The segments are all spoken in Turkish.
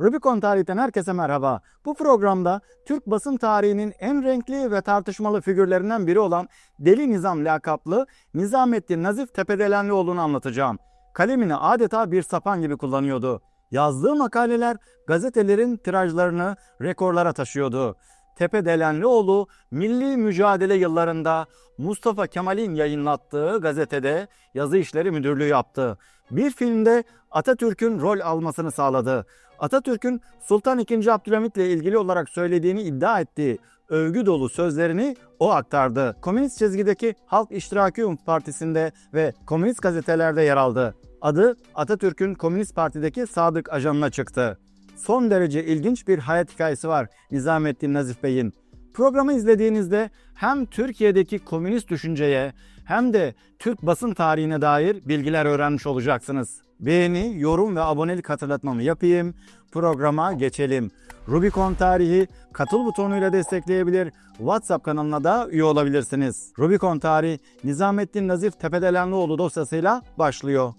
Rubicon Tarih'ten herkese merhaba. Bu programda Türk basın tarihinin en renkli ve tartışmalı figürlerinden biri olan Deli Nizam lakaplı Nizamettin Nazif Tepedelenlioğlu'nu anlatacağım. Kalemini adeta bir sapan gibi kullanıyordu. Yazdığı makaleler gazetelerin tirajlarını rekorlara taşıyordu. Tepedelenlioğlu milli mücadele yıllarında Mustafa Kemal'in yayınlattığı gazetede yazı işleri müdürlüğü yaptı. Bir filmde Atatürk'ün rol almasını sağladı. Atatürk'ün Sultan II. Abdülhamit ile ilgili olarak söylediğini iddia ettiği övgü dolu sözlerini o aktardı. Komünist çizgideki Halk İştiraki Partisi'nde ve komünist gazetelerde yer aldı. Adı Atatürk'ün Komünist Parti'deki sadık ajanına çıktı. Son derece ilginç bir hayat hikayesi var Nizamettin Nazif Bey'in. Programı izlediğinizde hem Türkiye'deki komünist düşünceye hem de Türk basın tarihine dair bilgiler öğrenmiş olacaksınız. Beğeni, yorum ve abonelik hatırlatmamı yapayım. Programa geçelim. Rubicon Tarihi katıl butonuyla destekleyebilir. WhatsApp kanalına da üye olabilirsiniz. Rubicon Tarih Nizamettin Nazif Tepedelenlioğlu dosyasıyla başlıyor.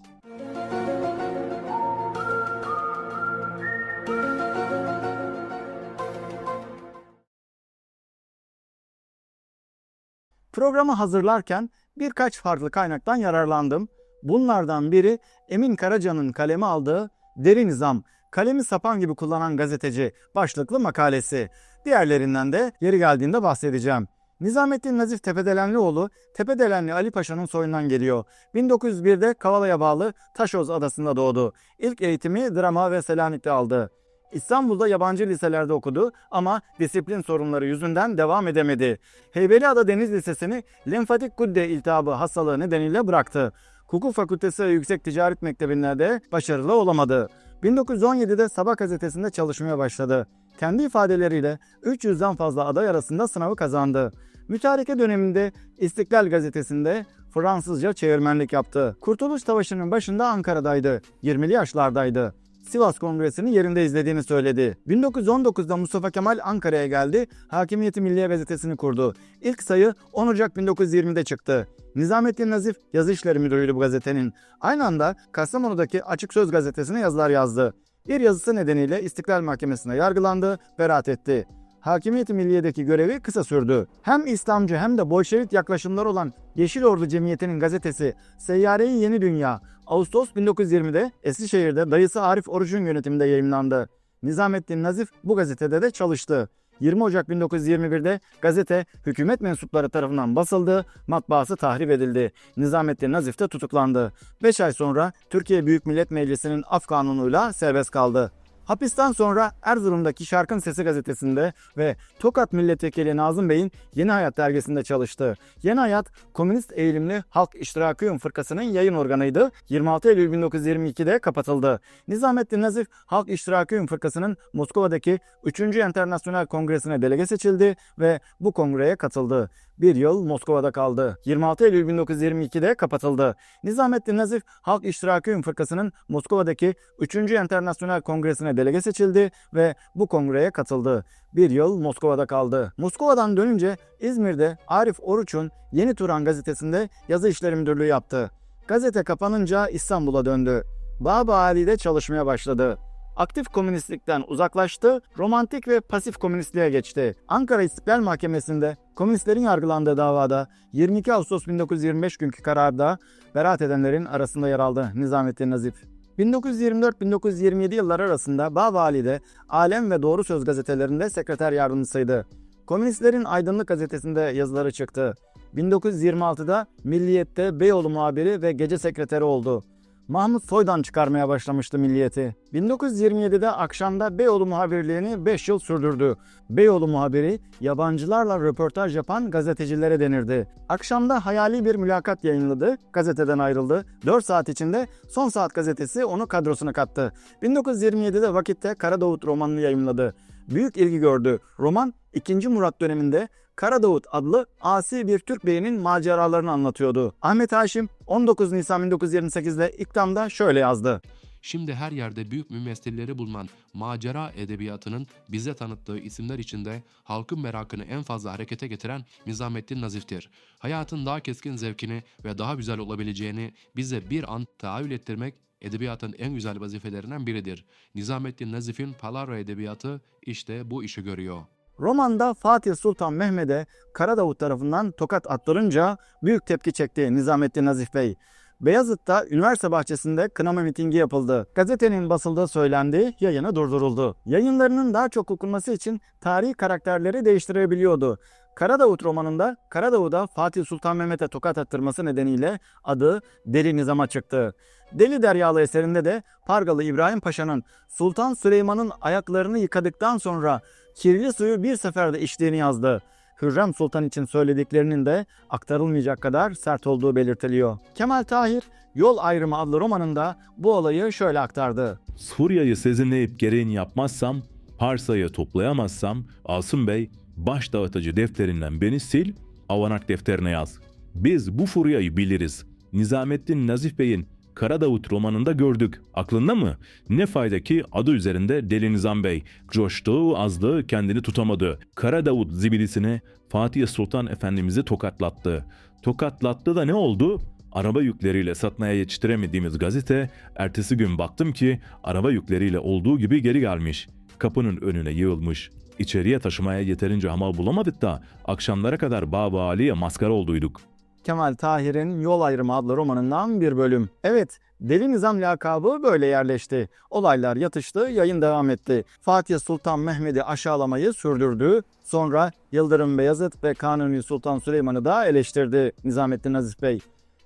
Programı hazırlarken birkaç farklı kaynaktan yararlandım. Bunlardan biri Emin Karaca'nın kaleme aldığı Deri Nizam, kalemi sapan gibi kullanan gazeteci başlıklı makalesi. Diğerlerinden de yeri geldiğinde bahsedeceğim. Nizamettin Nazif Tepedelenlioğlu, Tepedelenli Ali Paşa'nın soyundan geliyor. 1901'de Kavala'ya bağlı Taşoz adasında doğdu. İlk eğitimi drama ve Selanik'te aldı. İstanbul'da yabancı liselerde okudu ama disiplin sorunları yüzünden devam edemedi. Heybeliada Deniz Lisesi'ni lenfatik kudde iltihabı hastalığı nedeniyle bıraktı. Hukuk Fakültesi ve Yüksek Ticaret Mektebi'nde de başarılı olamadı. 1917'de Sabah gazetesinde çalışmaya başladı. Kendi ifadeleriyle 300'den fazla aday arasında sınavı kazandı. Mütareke döneminde İstiklal gazetesinde Fransızca çevirmenlik yaptı. Kurtuluş Savaşı'nın başında Ankara'daydı. 20'li yaşlardaydı. Sivas Kongresi'ni yerinde izlediğini söyledi. 1919'da Mustafa Kemal Ankara'ya geldi, Hakimiyeti Milliye Gazetesi'ni kurdu. İlk sayı 10 Ocak 1920'de çıktı. Nizamettin Nazif yazı işleri müdürüydü bu gazetenin. Aynı anda Kastamonu'daki Açık Söz gazetesine yazılar yazdı. Bir yazısı nedeniyle İstiklal Mahkemesi'ne yargılandı, beraat etti. Hakimiyeti Milliye'deki görevi kısa sürdü. Hem İslamcı hem de Bolşevik yaklaşımları olan Yeşil Ordu Cemiyeti'nin gazetesi Seyyare-i Yeni Dünya Ağustos 1920'de Eskişehir'de dayısı Arif Oruç'un yönetiminde yayımlandı. Nizamettin Nazif bu gazetede de çalıştı. 20 Ocak 1921'de gazete hükümet mensupları tarafından basıldı, matbaası tahrip edildi. Nizamettin Nazif de tutuklandı. 5 ay sonra Türkiye Büyük Millet Meclisi'nin af kanunuyla serbest kaldı. Hapisten sonra Erzurum'daki Şarkın Sesi gazetesinde ve Tokat Milletvekili Nazım Bey'in Yeni Hayat dergisinde çalıştı. Yeni Hayat, komünist eğilimli Halk İştirakiyum Fırkası'nın yayın organıydı. 26 Eylül 1922'de kapatıldı. Nizamettin Nazif, Halk İştirakiyum Fırkası'nın Moskova'daki 3. Enternasyonel Kongresi'ne delege seçildi ve bu kongreye katıldı. Bir yıl Moskova'da kaldı. 26 Eylül 1922'de kapatıldı. Nizamettin Nazif, Halk İştirakiyum Fırkası'nın Moskova'daki 3. Enternasyonel Kongresi'ne delege seçildi ve bu kongreye katıldı. Bir yıl Moskova'da kaldı. Moskova'dan dönünce İzmir'de Arif Oruç'un Yeni Turan gazetesinde yazı işleri müdürlüğü yaptı. Gazete kapanınca İstanbul'a döndü. Baba Ali'de çalışmaya başladı. Aktif komünistlikten uzaklaştı, romantik ve pasif komünistliğe geçti. Ankara İstiklal Mahkemesi'nde komünistlerin yargılandığı davada 22 Ağustos 1925 günkü kararda beraat edenlerin arasında yer aldı Nizamettin Nazif. 1924-1927 yılları arasında Bağvali'de Alem ve Doğru Söz gazetelerinde sekreter yardımcısıydı. Komünistlerin Aydınlık gazetesinde yazıları çıktı. 1926'da Milliyet'te Beyoğlu muhabiri ve gece sekreteri oldu. Mahmut Soy'dan çıkarmaya başlamıştı Milliyet'i. 1927'de akşamda Beyoğlu muhabirliğini 5 yıl sürdürdü. Beyoğlu muhabiri yabancılarla röportaj yapan gazetecilere denirdi. Akşamda hayali bir mülakat yayınladı, gazeteden ayrıldı. 4 saat içinde Son Saat gazetesi onu kadrosuna kattı. 1927'de Vakit'te Kara Davut romanını yayınladı. Büyük ilgi gördü. Roman 2. Murat döneminde Kara Davut adlı asi bir Türk beyinin maceralarını anlatıyordu. Ahmet Haşim 19 Nisan 1928'de İktam'da şöyle yazdı. Şimdi her yerde büyük mümessilleri bulunan macera edebiyatının bize tanıttığı isimler içinde halkın merakını en fazla harekete getiren Nizamettin Nazif'tir. Hayatın daha keskin zevkini ve daha güzel olabileceğini bize bir an tahayyül ettirmek edebiyatın en güzel vazifelerinden biridir. Nizamettin Nazif'in Palavra edebiyatı işte bu işi görüyor. Romanda Fatih Sultan Mehmet'e Karadavut tarafından tokat attırınca büyük tepki çekti Nizamettin Nazif Bey. Beyazıt'ta üniversite bahçesinde kınama mitingi yapıldı. Gazetenin basıldığı söylendi, yayını durduruldu. Yayınlarının daha çok okunması için tarihi karakterleri değiştirebiliyordu. Karadavut romanında Karadavut'a Fatih Sultan Mehmet'e tokat attırması nedeniyle adı Deli Nizam'a çıktı. Deli Deryalı eserinde de Pargalı İbrahim Paşa'nın Sultan Süleyman'ın ayaklarını yıkadıktan sonra kirli suyu bir seferde içtiğini yazdı. Hürrem Sultan için söylediklerinin de aktarılmayacak kadar sert olduğu belirtiliyor. Kemal Tahir Yol Ayrımı adlı romanında bu olayı şöyle aktardı. Suriye'yi sezinleyip gereğini yapmazsam, Parsa'yı toplayamazsam, Asım Bey baş dağıtıcı defterinden beni sil, avanak defterine yaz. Biz bu furyayı biliriz. Nizamettin Nazif Bey'in Kara Davut romanında gördük. Aklında mı? Ne fayda ki adı üzerinde Deli Nizam Bey. Coştu, azdı, kendini tutamadı. Kara Davut zibilisine Fatih Sultan Efendimiz'i tokatlattı. Tokatlattı da ne oldu? Araba yükleriyle satmaya yetiştiremediğimiz gazete, ertesi gün baktım ki araba yükleriyle olduğu gibi geri gelmiş. Kapının önüne yığılmış. İçeriye taşımaya yeterince hamal bulamadık da akşamlara kadar Baba Ali'ye maskara olduyduk. Kemal Tahir'in Yol Ayrımı adlı romanından bir bölüm. Evet, Deli Nizam lakabı böyle yerleşti. Olaylar yatıştı, yayın devam etti. Fatih Sultan Mehmet'i aşağılamayı sürdürdü. Sonra Yıldırım Beyazıt ve Kanuni Sultan Süleyman'ı da eleştirdi Nizamettin Aziz Bey.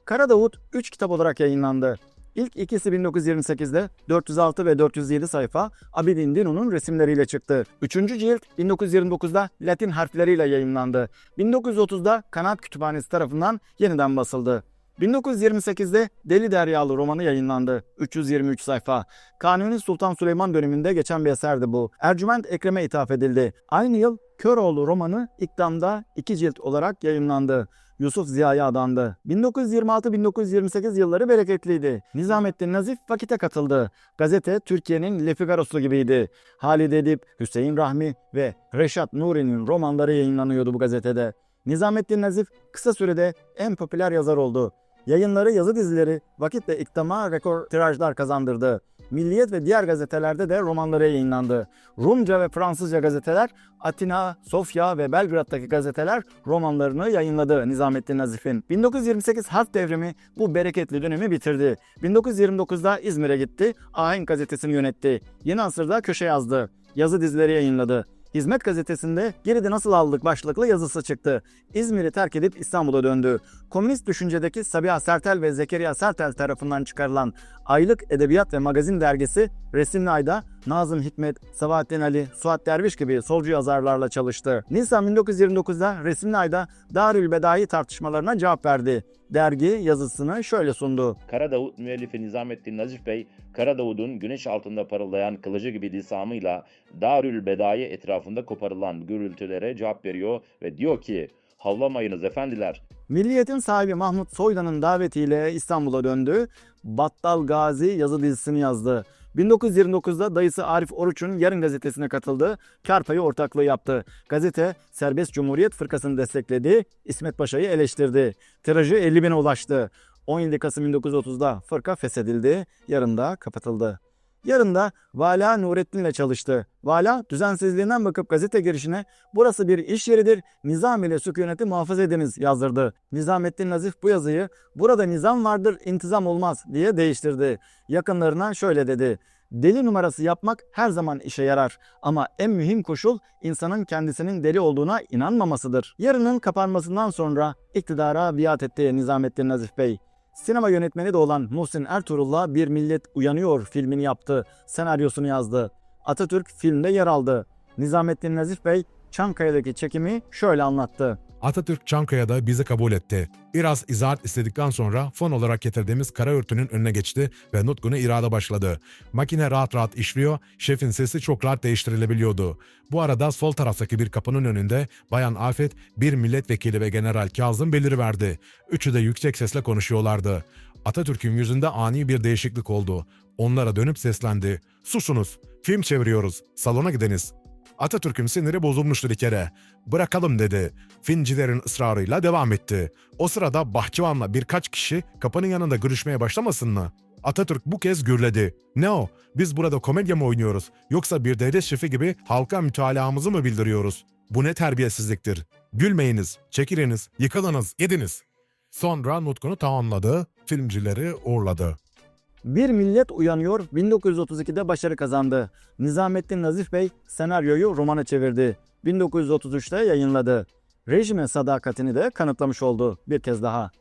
Kara Davut 3 kitap olarak yayınlandı. İlk ikisi 1928'de 406 ve 407 sayfa Abidin Dino'nun resimleriyle çıktı. Üçüncü cilt 1929'da Latin harfleriyle yayınlandı. 1930'da Kanat Kütüphanesi tarafından yeniden basıldı. 1928'de Deli Deryalı romanı yayınlandı. 323 sayfa. Kanuni Sultan Süleyman döneminde geçen bir eserdi bu. Ercüment Ekrem'e ithaf edildi. Aynı yıl Köroğlu romanı İkdam'da iki cilt olarak yayınlandı. Yusuf Ziya'ya adandı. 1926-1928 yılları bereketliydi. Nizamettin Nazif vakite katıldı. Gazete Türkiye'nin Le Figaro'su gibiydi. Halid Edip, Hüseyin Rahmi ve Reşat Nuri'nin romanları yayınlanıyordu bu gazetede. Nizamettin Nazif kısa sürede en popüler yazar oldu. Yayınları yazı dizileri vakitle iktidama rekor tirajlar kazandırdı. Milliyet ve diğer gazetelerde de romanları yayınlandı. Rumca ve Fransızca gazeteler, Atina, Sofya ve Belgrad'daki gazeteler romanlarını yayınladı Nizamettin Nazif'in. 1928 harf devrimi bu bereketli dönemi bitirdi. 1929'da İzmir'e gitti, Ahenk gazetesini yönetti. Yeni Asır'da köşe yazdı. Yazı dizileri yayınladı. Hizmet gazetesinde geride nasıl aldık başlıklı yazısı çıktı. İzmir'i terk edip İstanbul'a döndü. Komünist düşüncedeki Sabiha Sertel ve Zekeriya Sertel tarafından çıkarılan Aylık Edebiyat ve Magazin dergisi Resimli Ay'da Nazım Hikmet, Sabahattin Ali, Suat Derviş gibi solcu yazarlarla çalıştı. Nisan 1929'da Resimli Ay'da Darül Bedai tartışmalarına cevap verdi. Dergi yazısını şöyle sundu. Kara Davut müellifi Nizamettin Nazif Bey, Kara Davud'un güneş altında parıldayan kılıcı gibi lisamıyla Darül Bedai etrafında koparılan gürültülere cevap veriyor ve diyor ki Havlamayınız efendiler. Milliyet'in sahibi Mahmut Soydan'ın davetiyle İstanbul'a döndü. Battal Gazi yazı dizisini yazdı. 1929'da dayısı Arif Oruç'un Yarın gazetesine katıldı. Kar payı ortaklığı yaptı. Gazete Serbest Cumhuriyet Fırkası'nı destekledi. İsmet Paşa'yı eleştirdi. Tirajı 50 bine ulaştı. 17 Kasım 1930'da fırka feshedildi. Yarın da kapatıldı. Yarın da Vala Nurettin ile çalıştı. Vala düzensizliğinden bakıp gazete girişine burası bir iş yeridir, nizam ile sükuneti muhafaza ediniz yazdırdı. Nizamettin Nazif bu yazıyı burada nizam vardır, intizam olmaz diye değiştirdi. Yakınlarına şöyle dedi. Deli numarası yapmak her zaman işe yarar ama en mühim koşul insanın kendisinin deli olduğuna inanmamasıdır. Yarının kapanmasından sonra iktidara biat etti Nizamettin Nazif Bey. Sinema yönetmeni de olan Muhsin Ertuğrul'la Bir Millet Uyanıyor filmini yaptı, senaryosunu yazdı. Atatürk filmde yer aldı. Nizamettin Nazif Bey Çankaya'daki çekimi şöyle anlattı. Atatürk Çankaya'da bizi kabul etti. Biraz izahat istedikten sonra fon olarak getirdiğimiz kara örtünün önüne geçti ve nutkunu irade başladı. Makine rahat rahat işliyor, şefin sesi çok rahat değiştirilebiliyordu. Bu arada sol taraftaki bir kapının önünde Bayan Afet, bir milletvekili ve General Kazım beliriverdi. Üçü de yüksek sesle konuşuyorlardı. Atatürk'ün yüzünde ani bir değişiklik oldu. Onlara dönüp seslendi. Susunuz, film çeviriyoruz, salona gidiniz. Atatürk'ün siniri bozulmuştu bir kere. Bırakalım dedi. Fincilerin ısrarıyla devam etti. O sırada bahçıvanla birkaç kişi kapının yanında görüşmeye başlamasın mı? Atatürk bu kez gürledi. Ne o? Biz burada komedya mı oynuyoruz? Yoksa bir devlet şefi gibi halka mütalaamızı mı bildiriyoruz? Bu ne terbiyesizliktir? Gülmeyiniz, çekiliniz, yıkılınız, yediniz. Sonra nutkunu tamamladı, filmcileri uğurladı. Bir Millet Uyanıyor 1932'de başarı kazandı. Nizamettin Nazif Bey senaryoyu romana çevirdi. 1933'te yayınladı. Rejime sadakatini de kanıtlamış oldu bir kez daha.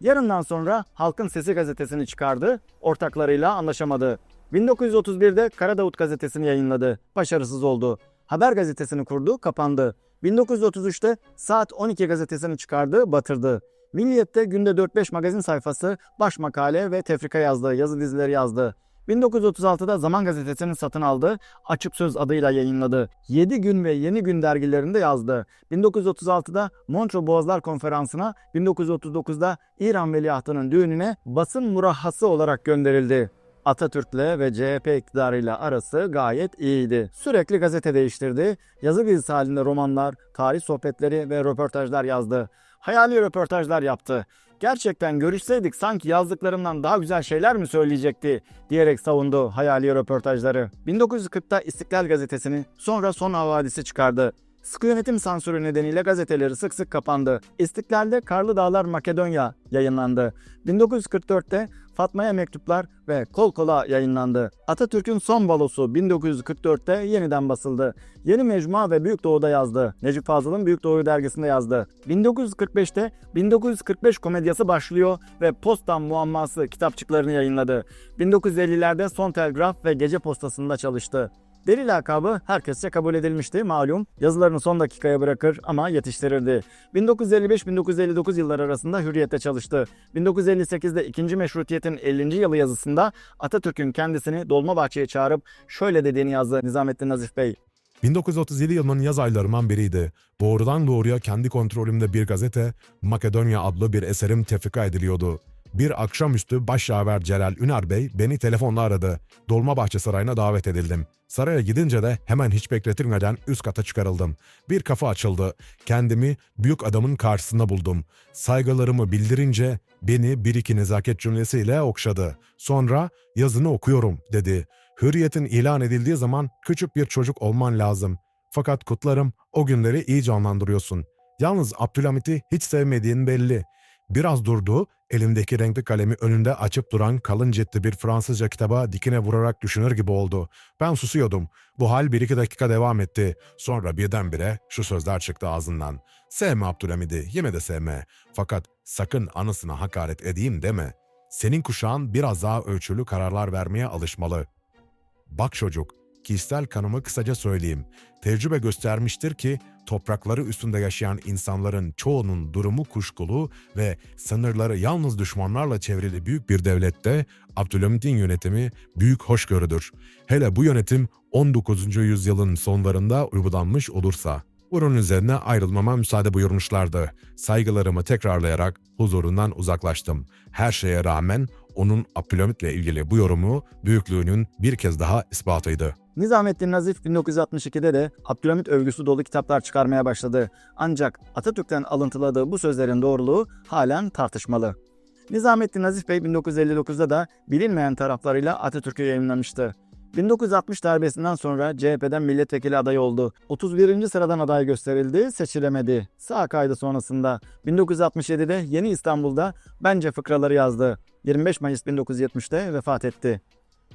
Yarından sonra Halkın Sesi gazetesini çıkardı, ortaklarıyla anlaşamadı. 1931'de Kara Davut gazetesini yayınladı. Başarısız oldu. Haber gazetesini kurdu, kapandı. 1933'te Saat 12 gazetesini çıkardı, batırdı. Milliyet'te günde 4-5 magazin sayfası, baş makale ve tefrika yazdı, yazı dizileri yazdı. 1936'da Zaman Gazetesi'ni satın aldı, Açık Söz adıyla yayınladı. 7 Gün ve Yeni Gün dergilerinde yazdı. 1936'da Montreux Boğazlar Konferansı'na, 1939'da İran Veliahtının düğününe basın murahhası olarak gönderildi. Atatürk'le ve CHP iktidarıyla arası gayet iyiydi. Sürekli gazete değiştirdi. Yazı dizisi halinde romanlar, tarih sohbetleri ve röportajlar yazdı. Hayali röportajlar yaptı. Gerçekten görüşseydik sanki yazdıklarımdan daha güzel şeyler mi söyleyecekti diyerek savundu hayali röportajları. 1940'ta İstiklal gazetesini sonra Son Havadisi çıkardı. Sıkı yönetim sansürü nedeniyle gazeteleri sık sık kapandı. İstiklal'de Karlı Dağlar Makedonya yayınlandı. 1944'te Fatma'ya Mektuplar ve Kol Kola yayınlandı. Atatürk'ün Son Balosu 1944'te yeniden basıldı. Yeni Mecmua ve Büyük Doğu'da yazdı. Necip Fazıl'ın Büyük Doğu dergisinde yazdı. 1945'te 1945 komedyası başlıyor ve Postan Muamması kitapçıklarını yayınladı. 1950'lerde Son Telgraf ve Gece Postası'nda çalıştı. Deli lakabı herkesçe kabul edilmişti malum. Yazılarını son dakikaya bırakır ama yetiştirirdi. 1955-1959 yılları arasında Hürriyet'te çalıştı. 1958'de 2. Meşrutiyet'in 50. yılı yazısında Atatürk'ün kendisini Dolmabahçe'ye çağırıp şöyle dediğini yazdı Nizamettin Nazif Bey. 1937 yılının yaz aylarından biriydi. Doğrudan doğruya kendi kontrolümde bir gazete, Makedonya adlı bir eserim tefrika ediliyordu. Bir akşamüstü başyaver Celal Üner Bey beni telefonla aradı. Dolmabahçe Sarayı'na davet edildim. Saraya gidince de hemen hiç bekletilmeden üst kata çıkarıldım. Bir kafa açıldı. Kendimi büyük adamın karşısında buldum. Saygılarımı bildirince beni bir iki nezaket cümlesiyle okşadı. Sonra yazını okuyorum dedi. Hürriyetin ilan edildiği zaman küçük bir çocuk olman lazım. Fakat kutlarım o günleri iyi canlandırıyorsun. Yalnız Abdülhamit'i hiç sevmediğin belli. Biraz durdu, elimdeki renkli kalemi önünde açıp duran kalın ciltli bir Fransızca kitaba dikine vurarak düşünür gibi oldu. Ben susuyordum. Bu hal bir iki dakika devam etti. Sonra birdenbire şu sözler çıktı ağzından. Sevme Abdülhamid'i, yine de sevme. Fakat sakın anısına hakaret edeyim deme. Senin kuşağın biraz daha ölçülü kararlar vermeye alışmalı. Bak çocuk, kişisel kanımı kısaca söyleyeyim. Tecrübe göstermiştir ki toprakları üstünde yaşayan insanların çoğunun durumu kuşkulu ve sınırları yalnız düşmanlarla çevrili büyük bir devlette Abdülhamit'in yönetimi büyük hoşgörüdür. Hele bu yönetim 19. yüzyılın sonlarında uygulanmış olursa. Bunun üzerine ayrılmama müsaade buyurmuşlardı. Saygılarımı tekrarlayarak huzurundan uzaklaştım. Her şeye rağmen onun Abdülhamit'le ilgili bu yorumu büyüklüğünün bir kez daha ispatıydı. Nizamettin Nazif 1962'de de Abdülhamit övgüsü dolu kitaplar çıkarmaya başladı. Ancak Atatürk'ten alıntıladığı bu sözlerin doğruluğu halen tartışmalı. Nizamettin Nazif Bey 1959'da da bilinmeyen taraflarıyla Atatürk'ü yayınlamıştı. 1960 darbesinden sonra CHP'den milletvekili adayı oldu. 31. sıradan aday gösterildi, seçilemedi. Sağ kaydı sonrasında 1967'de Yeni İstanbul'da Bence fıkraları yazdı. 25 Mayıs 1970'te vefat etti.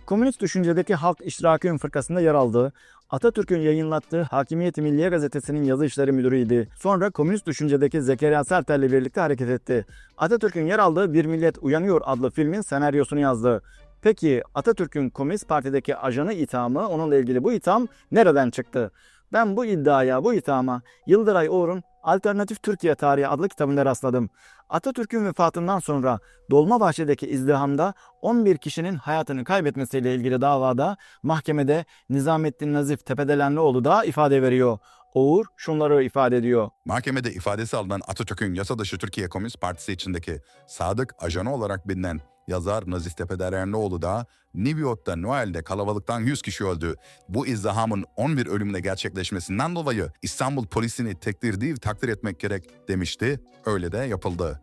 Komünist düşüncedeki Halk İşrakiyün fırkasında yer aldı. Atatürk'ün yayınlattığı Hakimiyet-i Milliye gazetesinin yazı işleri müdürüydü. Sonra komünist düşüncedeki Zekeriya Sertel'le birlikte hareket etti. Atatürk'ün yer aldığı Bir Millet Uyanıyor adlı filmin senaryosunu yazdı. Peki Atatürk'ün Komünist Parti'deki ajanı ithamı, onunla ilgili bu itham nereden çıktı? Ben bu iddiaya, bu ithama Yıldıray Oğur'un Alternatif Türkiye Tarihi adlı kitabında rastladım. Atatürk'ün vefatından sonra Dolmabahçe'deki izdihamda 11 kişinin hayatını kaybetmesiyle ilgili davada mahkemede Nizamettin Nazif Tepedelenlioğlu da ifade veriyor. Oğur şunları ifade ediyor. Mahkemede ifadesi alınan Atatürk'ün yasa dışı Türkiye Komünist Partisi içindeki sadık ajanı olarak bilinen yazar Nazif Tepederenlioğlu da New York'ta Noel'de kalabalıktan 100 kişi öldü. Bu izdihamın 11 ölümle gerçekleşmesinden dolayı İstanbul polisini tekdir değil takdir etmek gerek demişti. Öyle de yapıldı.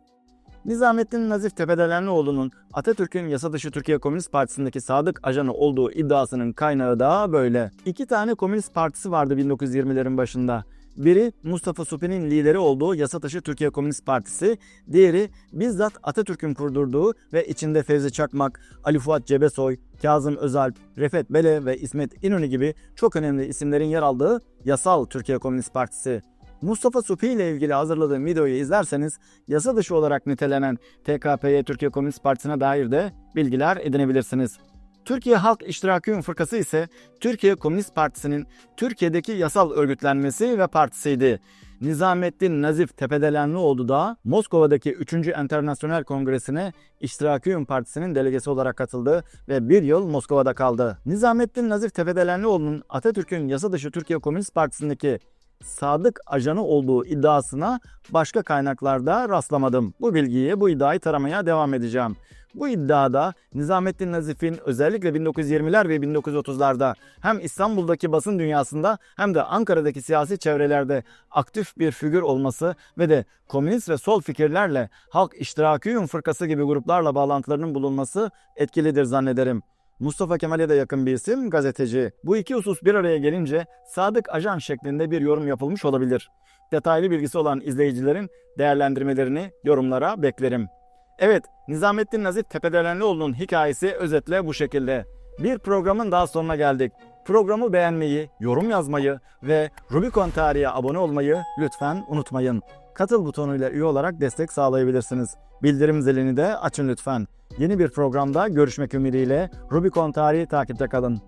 Nizamettin Nazif Tepedelenlioğlu'nun Atatürk'ün yasa dışı Türkiye Komünist Partisi'ndeki sadık ajanı olduğu iddiasının kaynağı da böyle. İki tane Komünist Partisi vardı 1920'lerin başında. Biri Mustafa Supi'nin lideri olduğu yasa dışı Türkiye Komünist Partisi, diğeri bizzat Atatürk'ün kurdurduğu ve içinde Fevzi Çakmak, Ali Fuat Cebesoy, Kazım Özalp, Refet Bele ve İsmet İnönü gibi çok önemli isimlerin yer aldığı Yasal Türkiye Komünist Partisi. Mustafa Supi ile ilgili hazırladığım videoyu izlerseniz yasa dışı olarak nitelenen TKP'ye Türkiye Komünist Partisi'ne dair de bilgiler edinebilirsiniz. Türkiye Halk İştirakiyun Fırkası ise Türkiye Komünist Partisi'nin Türkiye'deki yasal örgütlenmesi ve partisiydi. Nizamettin Nazif Tepedelenlioğlu da Moskova'daki 3. Enternasyonel Kongresi'ne İştirakiyun Partisi'nin delegesi olarak katıldı ve bir yıl Moskova'da kaldı. Nizamettin Nazif Tepedelenlioğlu'nun Atatürk'ün yasa dışı Türkiye Komünist Partisi'ndeki sadık ajanı olduğu iddiasına başka kaynaklarda rastlamadım. Bu bilgiyi, bu iddiayı taramaya devam edeceğim. Bu iddiada Nizamettin Nazif'in özellikle 1920'ler ve 1930'larda hem İstanbul'daki basın dünyasında hem de Ankara'daki siyasi çevrelerde aktif bir figür olması ve de komünist ve sol fikirlerle Halk İştirakiyun Fırkası gibi gruplarla bağlantılarının bulunması etkilidir zannederim. Mustafa Kemal'e de yakın bir isim, gazeteci. Bu iki husus bir araya gelince sadık ajan şeklinde bir yorum yapılmış olabilir. Detaylı bilgisi olan izleyicilerin değerlendirmelerini yorumlara beklerim. Evet, Nizamettin Nazif Tepedelenlioğlu'nun hikayesi özetle bu şekilde. Bir programın daha sonuna geldik. Programı beğenmeyi, yorum yazmayı ve Rubicon Tarihi'ye abone olmayı lütfen unutmayın. Katıl butonuyla üye olarak destek sağlayabilirsiniz. Bildirim zilini de açın lütfen. Yeni bir programda görüşmek ümidiyle Rubicon Tarihi takipte kalın.